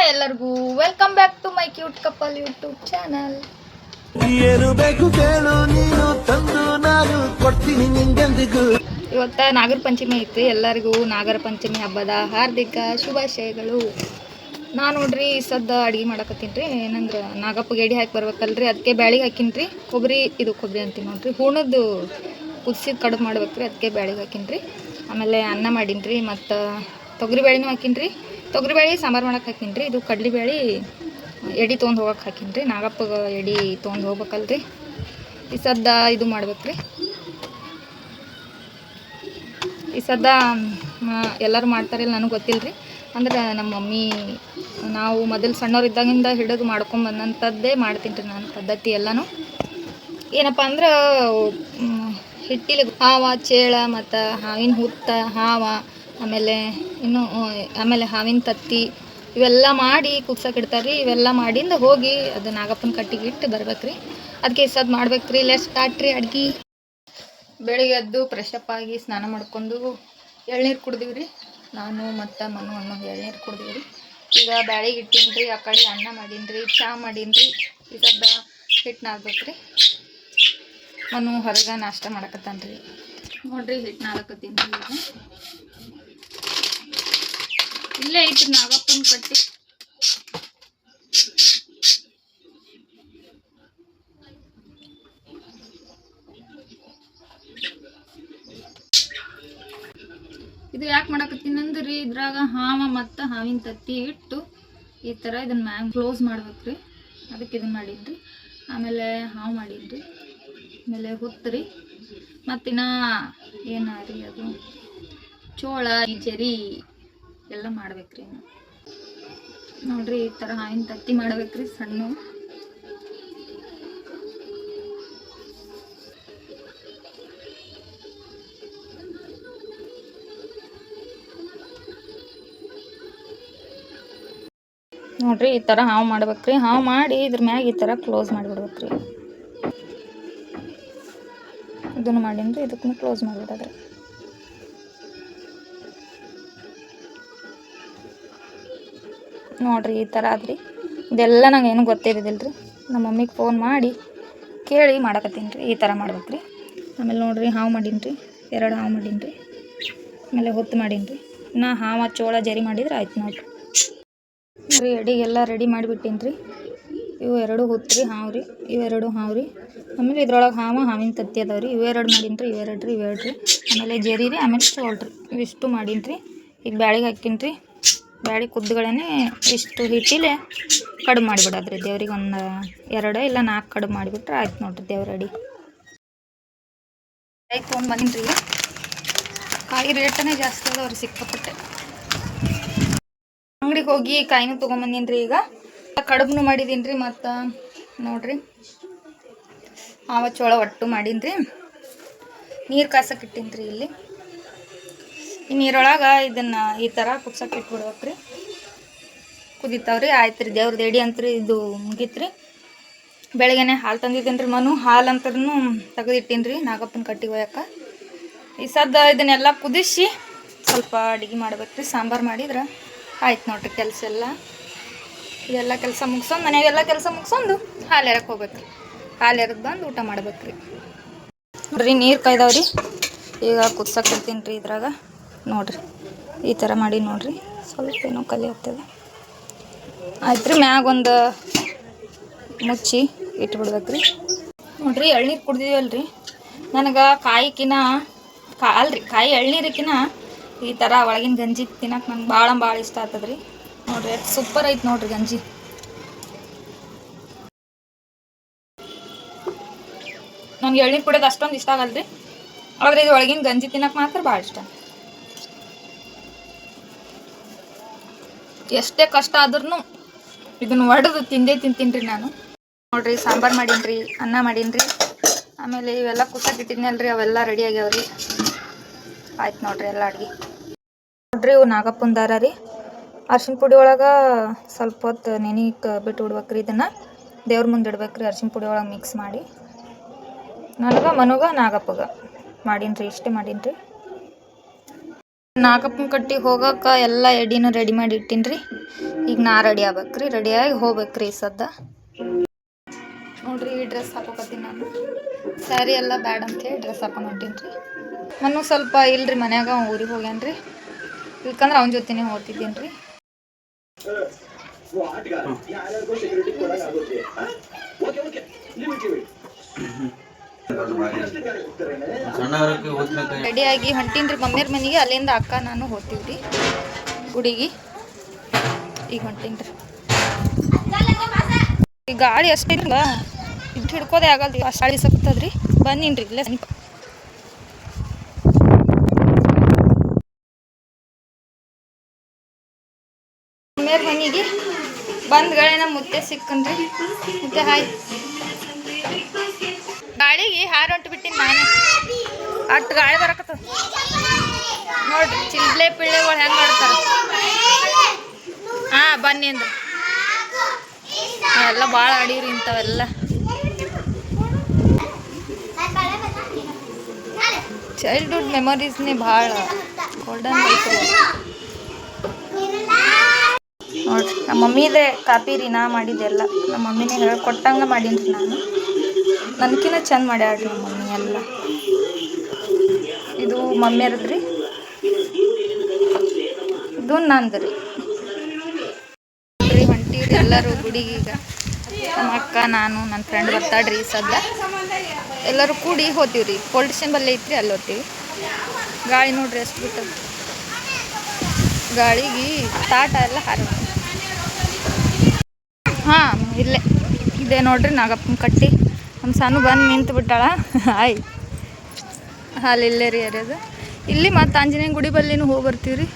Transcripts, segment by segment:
Hi ಎಲ್ಲರಿಗೂ welcome back to my cute couple YouTube channel ಏನು ಬೇಕು ಕೇಳು ನೀನು ತಂದು ನಾನು ಕೊಡ್ತೀನಿ ನಿಂಗೆಂದಿಗೂ ಇವತ್ತ ನಾಗರ ಪಂಚಮಿ ಐತಿ ಎಲ್ಲರಿಗೂ ನಾಗರ ಪಂಚಮಿ ಹಬ್ಬದ ಹಾರ್ದಿಕ ಶುಭಾಶಯಗಳು. ನಾ ನೋಡ್ರಿ ಸದ್ದ ಅಡಿಗೆ ಮಾಡಕತ್ತೀನಿ ರೀ ಏನಂದ್ರೆ ನಾಗಪ್ಪ ಎಡಿ ಹಾಕಿ ಬರ್ಬೇಕಲ್ರಿ ಅದಕ್ಕೆ ಬ್ಯಾಳಿಗೆ ಹಾಕಿನ್ರಿ ರೀ ಕೊಬ್ಬರಿ ಇದು ಕೊಬ್ಬರಿ ಅಂತೀನಿ ನೋಡ್ರಿ ಹೂಣದ್ದು ಕುದಿಸಿದ ಕಡುಬು ಮಾಡ್ಬೇಕ್ರಿ ಅದಕ್ಕೆ ಬ್ಯಾಳಿಗೆ ಹಾಕಿನ್ರಿ ರೀ ಆಮೇಲೆ ಅನ್ನ ಮಾಡೀನಿ ರೀ ಮತ್ತು ತೊಗರಿ ಬೇಳೆನೂ ಹಾಕಿನ್ರಿ. ತೊಗರಿ ಬೇಳೆ ಸಾಂಬಾರು ಮಾಡಕ್ಕೆ ಹಾಕಿನ್ರಿ. ಇದು ಕಡ್ಲಿ ಬೇಳೆ ಎಡಿ ತೊಗೊಂಡು ಹೋಗಕ್ಕೆ ಹಾಕಿನ್ರಿ. ನಾಗಪ್ಪಗೆ ಎಡಿ ತೊಗೊಂಡು ಹೋಗ್ಬೇಕಲ್ರಿ. ಈ ಸದ್ದ ಇದು ಮಾಡ್ಬೇಕ್ರಿ. ಈ ಸದ್ದ ಎಲ್ಲರೂ ಮಾಡ್ತಾರಿಲ್ಲ ನನಗೆ ಗೊತ್ತಿಲ್ಲ ರೀ ಅಂದ್ರೆ ನಮ್ಮ ಮಮ್ಮಿ, ನಾವು ಮೊದಲು ಸಣ್ಣವರಿದ್ದಾಗಿಂದ ಹಿಡಿದು ಮಾಡ್ಕೊಂಡು ಬಂದಂಥದ್ದೇ ಮಾಡ್ತೀನಿ ರೀ ನಾನು ಪದ್ಧತಿ ಎಲ್ಲನೂ. ಏನಪ್ಪ ಅಂದ್ರೆ ಹಿಟ್ಟಿಲಿ ಹಾವ, ಚೇಳ ಮತ್ತು ಹಾವಿನ ಹುತ್ತ, ಹಾವ ಆಮೇಲೆ ಇನ್ನು ಆಮೇಲೆ ಹಾವಿನ ತತ್ತಿ ಇವೆಲ್ಲ ಮಾಡಿ ಕುಗ್ಸಕ್ಕೆ ಇಡ್ತಾರೆ ರೀ ಇವೆಲ್ಲ ಮಾಡಿಂದ ಹೋಗಿ ಅದು ನಾಗಪ್ಪನ ಕಟ್ಟಿಗೆ ಇಟ್ಟು ಬರ್ಬೇಕು ರೀ ಅದಕ್ಕೆ ಸದ್ ಮಾಡ್ಬೇಕು ರೀ ಲೆಸ್ ಸ್ಟಾರ್ಟ್ ರೀ ಅಡ್ಗೆ. ಬೆಳಿಗ್ಗೆ ಎದ್ದು ಫ್ರೆಶಪ್ ಆಗಿ ಸ್ನಾನ ಮಾಡ್ಕೊಂಡು ಎಳ್ನೀರು ಕುಡ್ದೀವಿ ರೀ ನಾನು ಮತ್ತು ಮನು ಅನ್ನೋ ಎಳ್ನೀರು ಕುಡ್ದೀವಿ ರೀ ಈಗ ಬ್ಯಾಳಿಗೆ ಇಟ್ಟೀನಿ ರೀ ಆ ಕಡೆ ಅನ್ನ ಮಾಡೀನಿ ರೀ ಚಹಾ ಮಾಡೀನಿ ರೀ ಸದ್ದ ಹಿಟ್ಟು ನಾದ್ಬೇಕು ರೀ ಮನು ಹೊರಗೆ ನಾಷ್ಟ ಮಾಡಕತ್ತಾನ ರೀ ನೋಡ್ರಿ ಹಿಟ್ಟು ನಾದಕತ್ತೀನಿ ರೀ ಈಗ. ಇಲ್ಲೇ ಐತ್ರಿ ನಾಗಪ್ಪನ ಕಟ್ಟಿ ಇದು ಯಾಕೆ ಮಾಡಕತ್ತಿನಂದ್ರಿ ಇದ್ರಾಗ ಹಾವ ಮತ್ತ ಹಾವಿನ ತತ್ತಿ ಇಟ್ಟು ಈ ತರ ಇದನ್ನ ಮ್ಯಾಮ್ ಕ್ಲೋಸ್ ಮಾಡ್ಬೇಕ್ರಿ. ಅದಕ್ಕೆ ಇದನ್ನ ಮಾಡಿದ್ರಿ. ಆಮೇಲೆ ಹಾವು ಮಾಡಿದ್ರಿ. ಆಮೇಲೆ ಹುತ್ತರಿ. ಮತ್ತಿನ ಏನಾರಿ ಅದು? ಚೋಳ ಜರಿ ಎಲ್ಲ ಮಾಡ್ಬೇಕ್ರಿ. ನೋಡ್ರಿ ಈ ಥರ ಹಾಯಿನ ತತ್ತಿ ಮಾಡ್ಬೇಕ್ರಿ ಸಣ್ಣ. ನೋಡ್ರಿ ಈ ಥರ ಹಾವು ಮಾಡ್ಬೇಕ್ರಿ. ಹಾವು ಮಾಡಿ ಇದ್ರ ಮ್ಯಾಗ ಈ ತರ ಕ್ಲೋಸ್ ಮಾಡಿಬಿಡ್ಬೇಕ್ರಿ. ಇದನ್ನು ಮಾಡೀನಿ ಇದಕ್ಕೂ ಕ್ಲೋಸ್ ಮಾಡಿಬಿಡೋದ್ರಿ. ನೋಡ್ರಿ ಈ ಥರ ಆದ್ರಿ. ಇದೆಲ್ಲ ನಂಗೆ ಏನು ಗೊತ್ತಿರೋದಿಲ್ಲ ರೀ ನಮ್ಮ ಮಮ್ಮಿಗೆ ಫೋನ್ ಮಾಡಿ ಕೇಳಿ ಮಾಡಕತ್ತೀನಿ ರೀ, ಈ ಥರ ಮಾಡ್ಬೇಕು ರೀ ಆಮೇಲೆ ನೋಡಿರಿ ಹಾವು ಮಾಡೀನಿ ರೀ ಎರಡು ಹಾವು ಮಾಡೀನಿ ರೀ ಆಮೇಲೆ ಹೊತ್ತು ಮಾಡೀನಿ ರೀ ನಾ ಹಾವ ಚೋಳ ಜರಿ ಮಾಡಿದ್ರೆ ಆಯ್ತು ನೋಡಿರಿ. ರೀ ಅಡಿಗೆಲ್ಲ ರೆಡಿ ಮಾಡಿಬಿಟ್ಟೀನಿ ರೀ ಇವು ಎರಡು ಹುತ್ರಿ ಹಾವು ರೀ ಇವೆರಡು ಹಾವು ರೀ. ಆಮೇಲೆ ಇದ್ರೊಳಗೆ ಹಾವ, ಹಾವಿನ ತತ್ತಿ ಅದಾವೆ ರೀ ಇವೆರಡು ಮಾಡೀನಿ ರೀ ಇವೆರಡು ರೀ ಇವೆರಡು ರೀ. ಆಮೇಲೆ ಜರಿ ರೀ, ಆಮೇಲೆ ಚೋಳ್ರಿ ಇವಿಷ್ಟು ಮಾಡೀನಿ ರೀ ಈಗ ಬ್ಯಾಳಿಗೆ ಹಾಕೀನಿ ರೀ ಬ್ಯಾಳಿ ಕುದ್ದಗಳೇ ಇಷ್ಟು ಹಿಟ್ಟಿಲೆ ಕಡುಬು ಮಾಡಿಬಿಡೋದ್ರಿ ದೇವ್ರಿಗೆ ಒಂದು ಎರಡು ಇಲ್ಲ ನಾಲ್ಕು ಕಡುಬು ಮಾಡಿಬಿಟ್ರೆ ಆಯ್ತು ನೋಡ್ರಿ ದೇವ್ರ ಅಡಿ. ಕಾಯಿ ತೊಗೊಂಡು ಕಾಯಿ ರೇಟನೇ ಜಾಸ್ತಿ ಅದಾವ್ರಿ ಸಿಕ್ಕಾಪಟ್ಟೆ. ಅಂಗಡಿಗೆ ಹೋಗಿ ಕಾಯಿನೂ ತೊಗೊಂಬಂದಿನ್ರಿ ಈಗ. ಕಡುಬು ಮಾಡಿದ್ದೀನಿ ರೀ ಮತ್ತು ನೋಡ್ರಿ. ಚೋಳ ಒಟ್ಟು ಮಾಡೀನಿ ರೀ ನೀರು ಕಾಸಕ್ಕೆ ಇಟ್ಟಿನಿ ರೀ ಇಲ್ಲಿ. ನೀರೊಳಗೆ ಇದನ್ನು ಈ ಥರ ಕುಗ್ಸಕ್ಕೆ ಇಟ್ಬಿಡ್ಬೇಕು ರೀ ಕುದಿತಾವ್ರಿ ಆಯ್ತು ರೀ ದೇವ್ರದ್ದು ಎಡಿ ಅಂತ್ರಿ ಇದು ಮುಗೀತು ರೀ ಬೆಳಗ್ಗೆನೆ ಹಾಲು ತಂದಿದ್ದೀನಿ ರೀ ಮನು, ಹಾಲು ಅಂತರೂ ತೆಗೆದಿಟ್ಟೀನಿ ರೀ ನಾಗಪ್ಪನ ಕಟ್ಟಿಗೆ ಒಯ್ಯಕ್ಕೆ ಈ ಸದ್ದ ಇದನ್ನೆಲ್ಲ ಕುದಿಸಿ ಸ್ವಲ್ಪ ಅಡುಗೆ ಮಾಡ್ಬೇಕು ರೀ ಸಾಂಬಾರು ಮಾಡಿದ್ರೆ ಆಯ್ತು ನೋಡ್ರಿ ಕೆಲಸ ಎಲ್ಲ. ಇದೆಲ್ಲ ಕೆಲಸ ಮುಗಿಸ್ಕೊಂಡು ಮನೆಗೆಲ್ಲ ಕೆಲಸ ಮುಗಿಸ್ಕೊಂಡು ಹಾಲು ಎರಕ್ಕೆ ಹೋಗ್ಬೇಕು ರೀ ಹಾಲು ಎರಕ್ಕೆ ಬಂದು ಊಟ ಮಾಡ್ಬೇಕು ರೀ ನೋಡ್ರಿ ನೀರು ಕಾಯ್ದಾವ್ರಿ. ಈಗ ಕುದ್ಸಕ್ಕೆ ಇರ್ತೀನಿ ರೀ ಇದ್ರಾಗ. ನೋಡ್ರಿ. ಈ ಥರ ಮಾಡಿ ನೋಡಿರಿ. ಸ್ವಲ್ಪ ಏನೋ ಕಲಿ ಆಯ್ತು ರೀ ಮ್ಯಾಗೊಂದು ಮುಚ್ಚಿ ಇಟ್ಬಿಡ್ಬೇಕು ರೀ ನೋಡ್ರಿ, ಎಳ್ನೀರು ರೀ ನನಗೆ ಕಾಯಿಕಿನ ಕಾ, ಅಲ್ರಿ, ಕಾಯಿ ಎಳ್ನೀರಿಕಿನ ಈ ಥರ ಒಳಗಿನ ಗಂಜಿ ತಿನ್ನಕ್ಕೆ ನಂಗೆ ಭಾಳ ಭಾಳ ಇಷ್ಟ ಆಗ್ತದೆ ರೀ ನೋಡ್ರಿ ಎಷ್ಟು ಸೂಪರ್ ಐತೆ ನೋಡಿರಿ ಗಂಜಿ. ನನಗೆ ಎಳ್ನೀರು ಕುಡಿಯೋದು ಅಷ್ಟೊಂದು ಇಷ್ಟ ಆಗಲ್ಲ ರೀ ಆದರೆ ಇದು ಒಳಗಿನ ಗಂಜಿ ತಿನ್ನಕ್ಕೆ ಮಾತ್ರ ಭಾಳ ಇಷ್ಟ. ಎಷ್ಟೇ ಕಷ್ಟ ಆದ್ರೂ ಇದನ್ನು ಒಡೆದು ತಿಂದೇ ತಿಂತೀನಿ ರೀ ನಾನು. ನೋಡ್ರಿ, ಸಾಂಬಾರು ಮಾಡೀನಿ ಅನ್ನ ಮಾಡೀನಿ ರೀ ಆಮೇಲೆ ಇವೆಲ್ಲ ಕುಸಕ್ಕೆ ಇಟ್ಟಿದ್ನಲ್ರಿ ಅವೆಲ್ಲ ರೆಡಿ ಆಗ್ಯಾವ್ರಿ. ಆಯ್ತು ನೋಡ್ರಿ ಎಲ್ಲ ಅಡ್ಗೆ. ನೋಡ್ರಿ ಇವು ನಾಗಪ್ಪನ ದಾರ ರೀ. ಅರ್ಶಿನ ಪುಡಿ ಒಳಗೆ ಸ್ವಲ್ಪ ಹೊತ್ತು ನೆನಿಗೆ ಬಿಟ್ಟು ಬಿಡ್ಬೇಕ್ರಿ ಇದನ್ನು. ದೇವ್ರ ಮುಂದೆ ಇಡ್ಬೇಕ್ರಿ ಅರ್ಶಿನ ಪುಡಿ ಒಳಗೆ ಮಿಕ್ಸ್ ಮಾಡಿ. ನನಗೆ, ಮನುಗ, ನಾಗಪ್ಪಗ. ಮಾಡೀನಿ ರೀ ಇಷ್ಟೇ ಮಾಡೀನಿ ರೀ ನಾಗಪ್ಪನ ಕಟ್ಟಿ ಹೋಗಕ್ಕೆ ಎಲ್ಲ ಎಡಿನೂ ರೆಡಿ ಮಾಡಿ ಇಟ್ಟಿನ್ರಿ. ಈಗ ನಾ ರೆಡಿ ಆಗ್ಬೇಕ್ರಿ ರೆಡಿಯಾಗಿ ಹೋಗ್ಬೇಕ್ರಿ ಈ ಸದ್ದ. ನೋಡ್ರಿ ಈ ಡ್ರೆಸ್ ಹಾಕೋಕತ್ತೀನಿ ನಾನು. ಸ್ಯಾರಿ ಎಲ್ಲ ಬ್ಯಾಡ್ ಅಂತೇಳಿ ಡ್ರೆಸ್ ಹಾಕೊಂಡು ಹೊಂಟೀನಿ ಮನು ಸ್ವಲ್ಪ ಇಲ್ರಿ ಮನ್ಯಾಗ ಊರಿಗೆ ಹೋಗ್ಯಾನ್ರಿ. ಇಲ್ಕಂದ್ರೆ ಅವನ ಜೊತೆನೇ ಹೋಗ್ತಿದ್ದೀನಿ ರೀ ಓಕೆ ರೆಡಿಯಾಗಿ ಹೊಂಟೀನ್ರಿ ಮಮ್ಮಿಯರ್ ಮನೆಗೆ ಅಲ್ಲಿಂದ ಅಕ್ಕ, ನಾನು ಹೋಗ್ತೀವ್ರಿ. ಗುಡಿಗೆ. ಈಗ ಹೊಂಟೀನ್ರಿ ಈ ಗಾಳಿ ಇಲ್ಲ ಇದು ಹಿಡ್ಕೋದೇ ಆಗಲ್ರಿ ಅಷ್ಟು ಗಾಳಿ ಸಕ್ತದ್ರಿ ಬಂದೀನ್ರಿ ಇಲ್ಲೇ. ಸಮೀಪ ಮಮ್ಮಿಯರ ಮನೆಗೆ ಬಂದ್ಗಳೇನ ಮುತ್ತೆ ಸಿಕ್ಕನ್ರಿ. ಮುತ್ತೆ ಹಾಯ್. ಗಾಳಿಗೆ ಹಾರ ಬಿಟ್ಟಿನಿ ನಾನು. ಅಷ್ಟು ಗಾಳಿ ಬರಕತ್ತ ನೋಡ್ರಿ ಚಿಲ್ಲೆ ಪಿಳ್ಳೆಗಳು ಹೆಂಗೆ ಮಾಡ್ತಾರೆ ಹಾಂ, ಬನ್ನಿ ಅಂದ್ರೆ. ಎಲ್ಲ ಭಾಳ ಆಡೀರಿ ಇಂಥವೆಲ್ಲ. ಚೈಲ್ಡ್ಹುಡ್ ಮೆಮೊರೀಸ್ನೇ ಭಾಳ ಗೋಲ್ಡನ್ ನೋಡ್ರಿ, ನಮ್ಮ ಮಮ್ಮಿದೇ ಕಾಪಿ ರೀ ನಾ ಮಾಡಿದ್ದೆಲ್ಲ. ನಮ್ಮ ಮಮ್ಮಿನೇ ಹೇಳ್ಕೊಟ್ಟಂಗೆ ಮಾಡೀನಿ ನಾನು. ನನಕಿನ ಚೆಂದ ಮಾಡ್ಯಾಳ್ರಿ ನಮ್ಮ ಮಮ್ಮಿ, ಎಲ್ಲ. ಇದು ಮಮ್ಮಿಯರದ್ರಿ ಇದು ನಂದು ರೀ. ಹೊಂಟೀರಿ ಎಲ್ಲರೂ ಗುಡಿಗೆ ಈಗ. ನಮ್ಮ ಅಕ್ಕ, ನಾನು ನನ್ನ ಫ್ರೆಂಡ್ ಬರ್ತಾಳ್ರಿ ಈ ಸದ್ದ. ಎಲ್ಲರೂ ಕೂಡಿ ಹೋತೀವಿ ರೀ ಸ್ಟೇಷನ್ ಬಲ್ಲೇ ಐತ್ರಿ ಅಲ್ಲಿ ಹೋತೀವಿ ಗಾಳಿ ನೋಡ್ರಿ ಎಷ್ಟು ಬಿಟ್ಟದ ಗಾಳಿಗೆ ತಾಟ ಎಲ್ಲ ಹಾರ ಹಾಂ, ಇಲ್ಲೇ. ಇದೆ ನೋಡ್ರಿ ನಾಗಪ್ಪನ ಕಟ್ಟಿ. ನಮ್ಮ ಸಾನು ಬಂದು ನಿಂತು ಬಿಟ್ಟಾಳ ಆಯ್ ಹಾಲು ಇಲ್ಲೇ ರೀ ಅರ್ಯದು ಇಲ್ಲಿ ಮತ್ತು ಆಂಜನೇಯ ಗುಡಿ ಬಲ್ಲಿನೂ ಹೋಗಿ ಬರ್ತೀವಿ ರೀ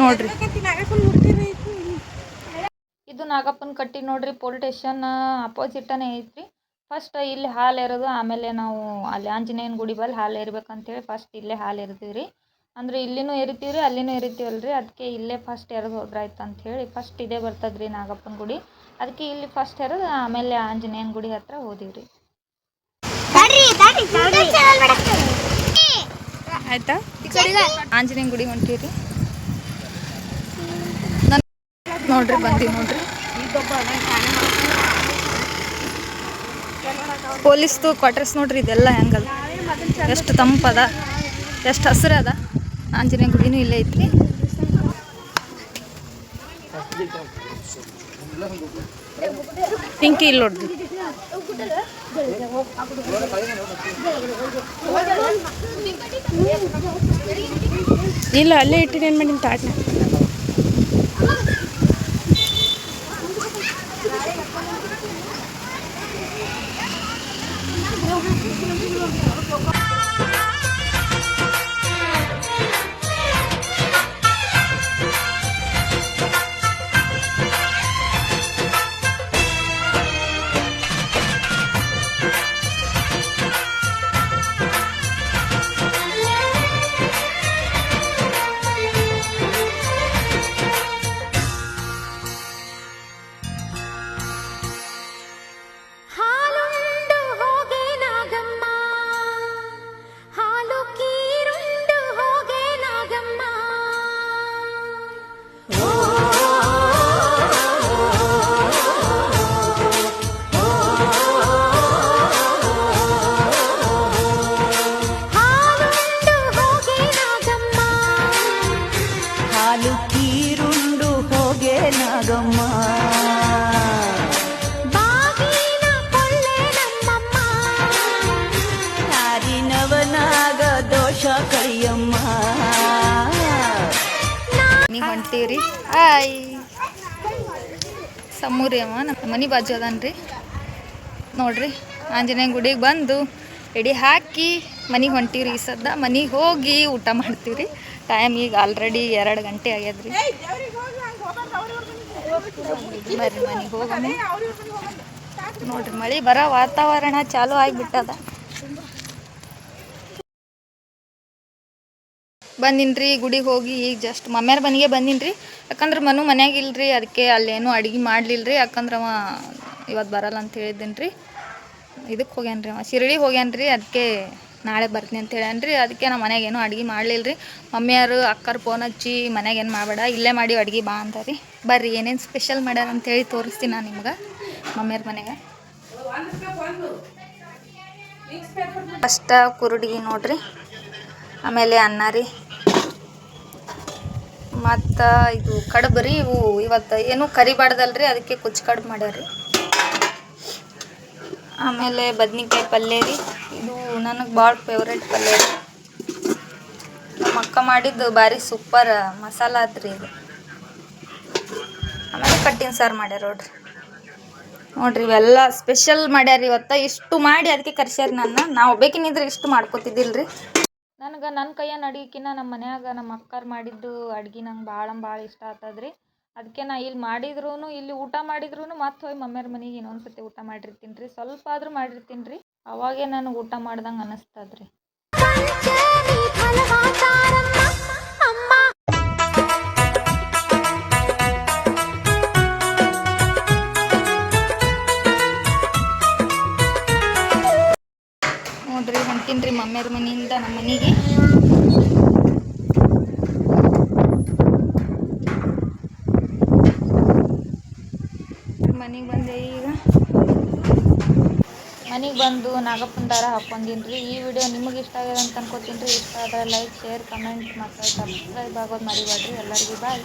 ನೋಡ್ರಿ. ಇದು ನಾಗಪ್ಪನ ಕಟ್ಟಿ ನೋಡ್ರಿ ಪೋಲ್ ಸ್ಟೇಷನ್ ಅಪೋಸಿಟನೇ ಐತ್ರಿ. ಫಸ್ಟ್ ಇಲ್ಲಿ ಹಾಲು ಇರೋದು ಆಮೇಲೆ ನಾವು ಅಲ್ಲಿ ಆಂಜನೇಯನ ಗುಡಿ ಬಲ್ಲಿ ಹಾಲು ಎರಿಬೇಕಂತೇಳಿ ಫಸ್ಟ್ ಇಲ್ಲೇ ಹಾಲು ಇರ್ತೀವಿ ರೀ ಅಂದ್ರೆ ಇಲ್ಲಿನೂ ಎರಿತೀವಿ ರೀ ಅಲ್ಲಿನೂ ರೀ ಅದಕ್ಕೆ ಇಲ್ಲೇ ಫಸ್ಟ್ ಎರೆದು ಹೋದ್ರಾಯ್ತು ಅಂಥೇಳಿ ಫಸ್ಟ್ ಇದೇ ಬರ್ತದೆ ರೀ ನಾಗಪ್ಪನ ಗುಡಿ. ಅದಕ್ಕೆ ಇಲ್ಲಿ ಫಸ್ಟ್ ಎರೆದು ಆಮೇಲೆ ಆಂಜನೇಯನ ಗುಡಿ ಹತ್ರ ಹೋದೀವಿ ರೀ ಆಯ್ತಾ? ಆಂಜನೇಯನ ಗುಡಿ ಹೊಂಟೀವಿ ರೀ ನೋಡ್ರಿ ಬಂದಿ ನೋಡ್ರಿ. ಪೊಲೀಸ್ದು ಕ್ವಾರ್ಟರ್ಸ್ ನೋಡ್ರಿ ಇದೆಲ್ಲ ಹೆಂಗದ ಎಷ್ಟು ತಂಪದ ಎಷ್ಟು ಹಸಿರು ಅದ ಆಂಜನೇಯ ಗುಡಿನೂ ಇಲ್ಲೇ ಐತ್ರಿ. ಪಿಂಕಿ ಇಲ್ಲಿ ನೋಡ್ರಿ. ಇಲ್ಲ ಅಲ್ಲೇ ಇಟ್ಟಿನ ಏನು ಮಾಡಿನ ತಾಟ್ನ ಕೀರುಂಡು ಹೋಗೆ ನಾಗಮ್ಮ. ಯಾರಿನವನಾಗ ದೋಷ ಕಳಿಯಮ್ಮ ನೀವು ಹೊಂಟೀವ್ರಿ ಹಾಯ್ ಸಮ್ಮೂರಿ ಅಮ್ಮ ನಮ್ಮ ಮನೆ ಬಾಜು ಅದಾನ್ರಿ. ನೋಡ್ರಿ ಆಂಜನೇಯ ಗುಡಿಗೆ ಬಂದು ಎಡಿ ಹಾಕಿ ಮನೆಗೆ ಹೊಂಟೀವ್ರಿ ಈ ಸದ್ದ ಮನೆಗೆ ಹೋಗಿ ಊಟ ಮಾಡ್ತೀವ್ರಿ ಟೈಮ್ ಈಗ ಆಲ್ರೆಡಿ ಎರಡು ಗಂಟೆ ಆಗ್ಯದ್ರಿ. ಬರ್ರಿ ಮನೆಗೆ ಹೋಗಮ್ಮ ನೋಡ್ರಿ ಮಳೆ ಬರೋ ವಾತಾವರಣ ಚಾಲು ಆಗಿಬಿಟ್ಟದ. ಬಂದಿನ್ರಿ ಗುಡಿಗೆ ಹೋಗಿ ಈಗ ಜಸ್ಟ್ ಮಮ್ಮ್ಯಾರ ಮನೆಗೆ ಬಂದಿನ್ರಿ. ಯಾಕಂದ್ರೆ ಮನು ಮನ್ಯಾಗ ಇಲ್ರಿ ಅದಕ್ಕೆ ಅಲ್ಲೇನು ಅಡುಗೆ ಮಾಡ್ಲಿಲ್ರಿ. ಯಾಕಂದ್ರೆ ಅವ ಇವತ್ತು ಬರಲ್ಲ ಅಂತ ಹೇಳಿದ್ದೀನಿ ರೀ ಇದಕ್ಕೆ ಹೋಗ್ಯಾನ್ರಿ ಅವ. ಶಿರಡಿ ಹೋಗ್ಯಾನ್ರಿ ಅದಕ್ಕೆ ನಾಳೆ ಬರ್ತೀನಿ ಅಂತ ಹೇಳ್ಯಾನ್ರಿ ಅದಕ್ಕೆ ನಮ್ಮ ಮನೆಗೆ ಏನು ಅಡ್ಗೆ ಮಾಡಲಿಲ್ಲ ರೀ ಮಮ್ಮಿಯರು, ಅಕ್ಕರ್ ಫೋನ್ ಹಚ್ಚಿ ಮನೆಗೆ ಏನು ಮಾಡಬೇಡ, ಇಲ್ಲೇ ಮಾಡಿ ಅಡ್ಗೆ ಬಾ ಅಂತಾರಿ ಬರ್ರಿ, ಏನೇನು ಸ್ಪೆಷಲ್ ಮಾಡ್ಯಾರ ಅಂತೇಳಿ ತೋರಿಸ್ತೀನಿ ನಾನು ನಿಮ್ಗೆ, ಮಮ್ಮಿಯವ್ರ ಮನೆಗೆ ಫಸ್ಟ್ ಕುರುಡಿಗೆ ನೋಡ್ರಿ. ಆಮೇಲೆ ಅನ್ನ ರೀ. ಮತ್ತು ಇದು ಕಡುಬು ರೀ, ಇವು ಇವತ್ತು ಏನು ಕರಿಬಾರ್ದಲ್ರಿ, ಅದಕ್ಕೆ ಕುಚ್ಚು ಕಡುಬು ಮಾಡ್ಯಾರ ಆಮೇಲೆ ಬದ್ನಿಕಾಯಿ ಪಲ್ಯ ರೀ. ಇದು ನನಗೆ ಭಾಳ ಫೇವ್ರೇಟ್ ಪಲ್ಯ ನಮ್ಮ ಅಕ್ಕ ಮಾಡಿದ್ದು ಭಾರಿ ಸೂಪರ್ ಮಸಾಲ ಆತ್ರಿ ಇದು. ಆಮೇಲೆ ಕಟ್ಟಿನ ಸಾರು ಮಾಡ್ಯಾರ ನೋಡ್ರಿ. ನೋಡ್ರಿ ಇವೆಲ್ಲ ಸ್ಪೆಷಲ್ ಮಾಡ್ಯಾರ ಇವತ್ತು. ಇಷ್ಟು ಮಾಡಿ ಅದಕ್ಕೆ ಕರ್ಸ್ಯಾರ ನನ್ನ. ನಾವು ಬೇಕಿನಿದ್ರೆ ಇಷ್ಟು ಮಾಡ್ಕೊತಿದ್ದಿಲ್ರಿ. ನನಗೆ ನನ್ನ ಕೈಯನ್ನು ಅಡ್ಗಿಕಿನ್ನ ನಮ್ಮ ಮನ್ಯಾಗ ನಮ್ಮ ಅಕ್ಕಾರ ಮಾಡಿದ್ದು ಅಡ್ಗೆ ನಂಗೆ ಭಾಳ ಭಾಳ ಇಷ್ಟ ಆಗ್ತದ್ರಿ ಅದಕ್ಕೆ ನಾ ಇಲ್ಲಿ ಮಾಡಿದ್ರು ಇಲ್ಲಿ ಊಟ ಮಾಡಿದ್ರು ಮತ್ತೆ ಹೋಗಿ ಮಮ್ಮಿಯವ್ರ ಮನೆಗೆ ಇನ್ನೊಂದು ಸತಿ ಊಟ ಮಾಡಿರ್ತೀನಿ ರೀ ಸ್ವಲ್ಪ ಆದರೂ ಮಾಡಿರ್ತೀನಿ ರೀ ಅವಾಗೇ ನನಗೆ ಊಟ ಮಾಡ್ದಂಗೆ ಅನ್ನಿಸ್ತದ್ರಿ ನೋಡ್ರಿ ಹೊಂಟೀನಿ ರೀ ಮಮ್ಮಿಯವ್ರ ಮನೆಯಿಂದ ನಮ್ಮ ಮನೆಗೆ. ಮನೆಗೆ ಬಂದೆ ಈಗ. ಮನೆಗೆ ಬಂದು ನಾಗಪ್ಪನ ದಾರ ಹಾಕೊಂಡಿನ್ರಿ ಈ ವಿಡಿಯೋ ನಿಮಗೆ ಇಷ್ಟ ಆಗಿದೆ ಅಂತ ಅನ್ಕೋತೀನಿ ರೀ. ಇಷ್ಟ ಆದರೆ ಲೈಕ್ ಶೇರ್ ಕಮೆಂಟ್ ಮತ್ತು ಸಬ್ಸ್ಕ್ರೈಬ್ ಆಗೋದು ಮರಿಬೇಡ್ರಿ. ಎಲ್ಲರಿಗೂ ಬಾಯ್